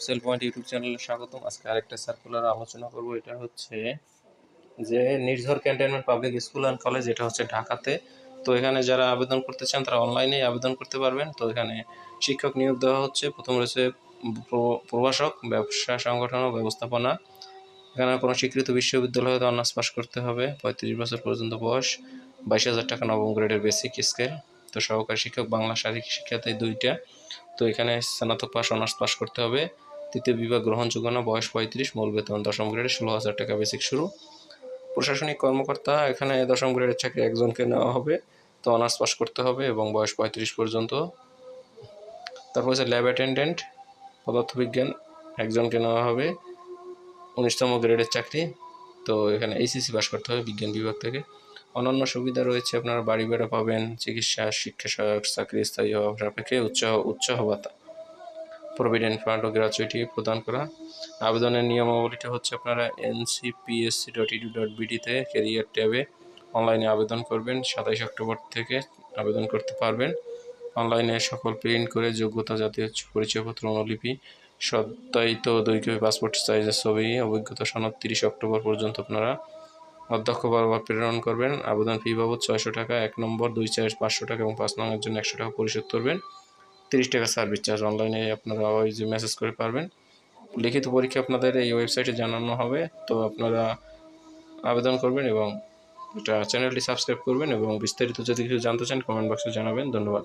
Sell point YouTube চ্যানেলে স্বাগতম। আজকে আরেকটা সার্কুলার আলোচনা করব। এটা হচ্ছে যে Nirjhar cantonment public school and college এটা হচ্ছে ঢাকাতে। তো এখানে যারা আবেদন করতে চান, তারা অনলাইনেই আবেদন করতে পারবেন। তো এখানে শিক্ষক নিয়োগ দেওয়া হচ্ছে। প্রথম রয়েছে প্র- প্রভাষক, ব্যবসা সংগঠন ও ব্যবস্থাপনা। এখানে কোনো স্বীকৃত বিশ্ববিদ্যালয়ে হতে অনার্স পাস করতে হবে। পঁয়ত্রিশ বছর পর্যন্ত বয়স। বাইশ হাজার টাকা নবম গ্রেডের বেসিক স্কেল তো সহকারী শিক্ষক, বাংলা শারীরিক শিক্ষাতে দুইটা। তো এখানে স্নাতক পাস অনার্স পাস করতে হবে। তৃতীয় বিভাগ গ্রহণযোগ্য না বয়স পঁয়ত্রিশ, মূল বেতন দশম গ্রেডে ষোলো হাজার টাকা বেসিক শুরু। প্রশাসনিক কর্মকর্তা, এখানে দশম গ্রেডের চাকরি একজনকে নেওয়া হবে, তো অনার্স পাস করতে হবে এবং বয়স পঁয়ত্রিশ পর্যন্ত। তারপর হচ্ছে ল্যাব অ্যাটেন্ডেন্ট পদার্থবিজ্ঞান, একজনকে নেওয়া হবে, উনিশতম গ্রেডের চাকরি, তো এখানে এইচএসসি পাস করতে হবে বিজ্ঞান বিভাগ থেকে। অন্যান্য সুবিধা রয়েছে, আপনারা বাড়ি ভাড়া পাবেন, চিকিৎসা, শিক্ষা সহায়ক চাকরি স্থায়ী হওয়া সাপেক্ষে উচ্চ উচ্চাহ ভাতা প্রভিডেন্ট ফান্ড ও গ্র্যাচুইটি প্রদান করা। আবেদনের নিয়মাবলীটা হচ্ছে আপনারা এনসিপিএসসি ডট ইডু ডট বিডিতে ক্যারিয়ার ট্যাবে অনলাইনে আবেদন করবেন। সাতাইশ অক্টোবর থেকে আবেদন করতে পারবেন। অনলাইনে সকল প্রিন্ট করে যোগ্যতা জাতীয় পরিচয়পত্র, অনুলিপি, সত্যায়িত দুই কপি পাসপোর্ট সাইজের ছবি, অভিজ্ঞতা সনদ তিরিশ অক্টোবর পর্যন্ত আপনারা অধ্যক্ষ বারবার প্রেরণ করবেন। আবেদন ফি বাবদ ছয়শো টাকা, এক নম্বর, দুই চার পাঁচশো টাকা এবং পাঁচ নম্বরের জন্য একশো টাকা পরিশোধ করবেন। তিরিশ টাকা সার্ভিস চার্জ অনলাইনে আপনারা ওই যে মেসেজ করে পারবেন। লিখিত পরীক্ষা আপনাদের এই ওয়েবসাইটে জানানো হবে। তো আপনারা আবেদন করবেন এবং এটা চ্যানেলটি সাবস্ক্রাইব করবেন এবং বিস্তারিত যদি কিছু জানতে চান কমেন্ট বক্সে জানাবেন। ধন্যবাদ।